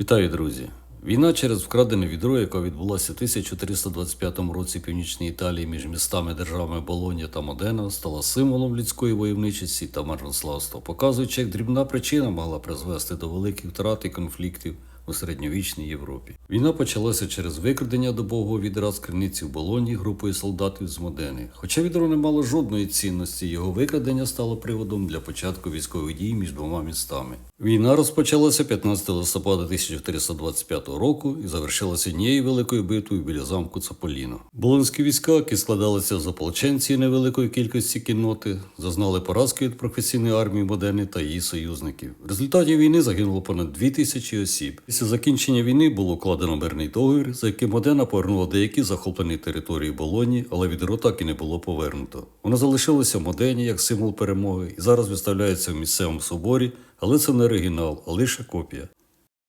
Вітаю, друзі! Війна через вкрадене відро, яка відбулася в 1325 році в північній Італії між містами державами Болонія та Модена, стала символом людської войовничості та марнославства, показуючи, як дрібна причина могла призвести до великих втрат і конфліктів у середньовічній Європі. Війна почалася через викрадення добового відра з криниці в Болоні групою солдатів з Модени. Хоча відро не мало жодної цінності, його викрадення стало приводом для початку військових дій між двома містами. Війна розпочалася 15 листопада 1425 року і завершилася однією великою битвою біля замку Цаполіно. Болонські війська, які складалися з ополченців невеликої кількості кінноти, зазнали поразки від професійної армії Модени та її союзників. В результаті війни загинуло понад 2 тисячі осіб. Після закінчення війни було укладено мирний договір, за яким Модена повернула деякі захоплені території Болоні, але відро так і не було повернуто. Воно залишилося в Модені як символ перемоги і зараз виставляється в місцевому соборі, але це не оригінал, а лише копія.